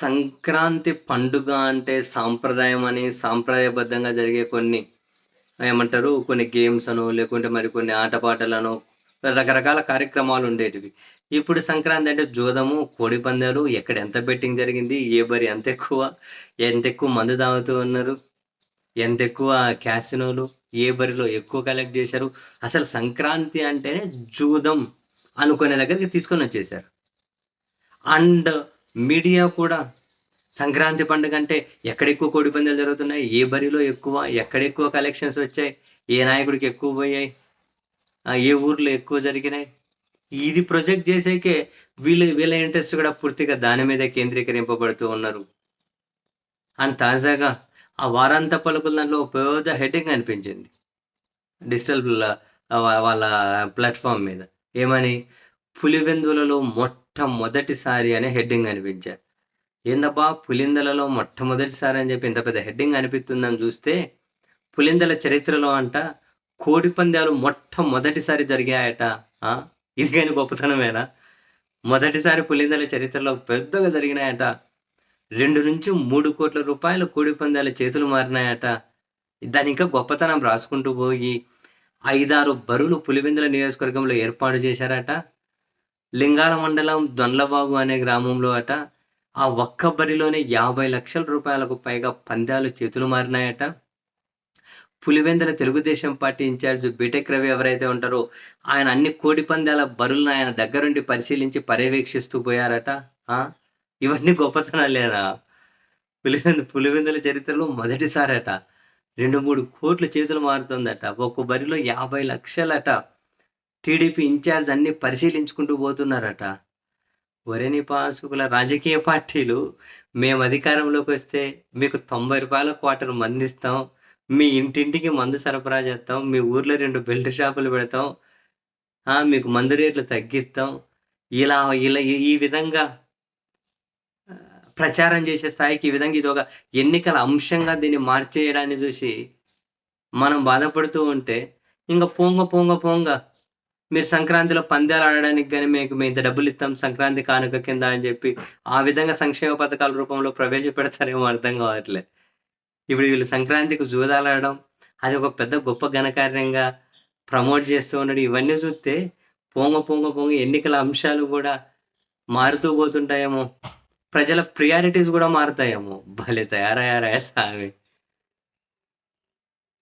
సంక్రాంతి పండుగ అంటే సాంప్రదాయం అని సాంప్రదాయబద్ధంగా జరిగే కొన్ని ఏమంటారు కొన్ని గేమ్స్ అనో లేకుంటే మరి కొన్ని ఆటపాటలను రకరకాల కార్యక్రమాలు ఉండేటివి. ఇప్పుడు సంక్రాంతి అంటే జోదము కోడి పందాలు ఎక్కడ ఎంత బెట్టింగ్ జరిగింది ఏ బరి ఎంత ఎక్కువ ఎంత ఎక్కువ మందు తాగుతూ ఉన్నారు ఎంత ఎక్కువ క్యాసినోలు ఏ బరిలో ఎక్కువ కలెక్ట్ చేశారు. అసలు సంక్రాంతి అంటేనే జూదం అనుకునే దగ్గరికి తీసుకొని వచ్చేసారు అండ్ మీడియా కూడా సంక్రాంతి పండుగ అంటే ఎక్కడెక్కువ కోడి పందాలు జరుగుతున్నాయి? ఏ బరిలో ఎక్కువ? ఎక్కడెక్కువ కలెక్షన్స్ వచ్చాయి? ఏ నాయకుడికి ఎక్కువ పోయాయి? ఏ ఊర్లో ఎక్కువ జరిగినాయి? ఇది ప్రొజెక్ట్ చేసేకే వీళ్ళు వీళ్ళ ఇంట్రెస్ట్ కూడా పూర్తిగా దాని మీద కేంద్రీకరింపబడుతూ ఉన్నారు. అండ్ తాజాగా ఆ వారాంత పలుకుల దాంట్లో పెద్ద హెడ్డింగ్ అనిపించింది. డిజిటల్ వాళ్ళ ప్లాట్ఫామ్ మీద. ఏమని? పులివెందులలో మొట్టమొదటిసారి అనే హెడ్డింగ్ అనిపించారు. ఏందబ్బా పులిందలలో మొట్టమొదటిసారి అని చెప్పి ఇంత పెద్ద హెడ్డింగ్ అనిపిస్తుందని చూస్తే పులిందల చరిత్రలో అంట కోడి పందాలు మొట్టమొదటిసారి జరిగాయట. ఇది కానీ గొప్పతనమేనా? మొదటిసారి పులిందల చరిత్రలో పెద్దగా జరిగినాయట. రెండు నుంచి మూడు కోట్ల రూపాయల కోడి పందాల చేతులు మారినాయట. దాని ఇంకా గొప్పతనం రాసుకుంటూ పోయి ఐదారు బరువులు పులివెందుల నియోజకవర్గంలో ఏర్పాటు చేశారట. లింగాల మండలం దొండ్లబాగు అనే గ్రామంలో అట ఆ ఒక్క బరిలోనే యాభై లక్షల రూపాయలకు పైగా పందాలు చేతులు మారినాయట. Pulivendula Telugu Desam party in-charge B Tech Ravi ఎవరైతే ఉంటారో ఆయన అన్ని కోడి పందాల బరులను ఆయన దగ్గరుండి పరిశీలించి పర్యవేక్షిస్తూ పోయారట. ఇవన్నీ గొప్పతనాలేనా పులివెందు పులివెందుల చరిత్రలో మొదటిసారట. రెండు మూడు కోట్ల చేతులు మారుతుందట. ఒక్క బరిలో యాభై లక్షలట. టీడీపీ ఇన్ఛార్జ్ అన్ని పరిశీలించుకుంటూ పోతున్నారట. వరేని పాసుకుల రాజకీయ పార్టీలు మేము అధికారంలోకి వస్తే మీకు తొంభై రూపాయల క్వార్టర్ మందిస్తాం మీ ఇంటింటికి మందు సరఫరా చేస్తాం మీ ఊర్లో రెండు బెల్ట్ షాపులు పెడతాం మీకు మందు రేట్లు తగ్గిస్తాం. ఇలా ఇలా ఈ- విధంగా ప్రచారం చేసే స్థాయికి ఈ విధంగా ఇది ఒక ఎన్నికల అంశంగా దీన్ని మార్చేయడాన్ని చూసి మనం బాధపడుతూ ఉంటే ఇంకా పొంగ పోంగ పోంగ మీరు సంక్రాంతిలో పందాలు ఆడడానికి కానీ మీకు మేము ఇంత డబ్బులు ఇస్తాం సంక్రాంతి కానుక కింద అని చెప్పి ఆ విధంగా సంక్షేమ పథకాల రూపంలో ప్రవేశపెడతారేమో అర్థం కావట్లే. ఇప్పుడు వీళ్ళు సంక్రాంతికి జూదాలు ఆడడం అది ఒక పెద్ద గొప్ప ఘనకార్యంగా ప్రమోట్ చేస్తూ ఉండడం ఇవన్నీ చూస్తే పోంగ పొంగ పోంగ ఎన్నికల అంశాలు కూడా మారుతూ పోతుంటాయేమో. ప్రజల ప్రియారిటీస్ కూడా మారుతాయేమో. భలే తయారయ్యారా స్వామి.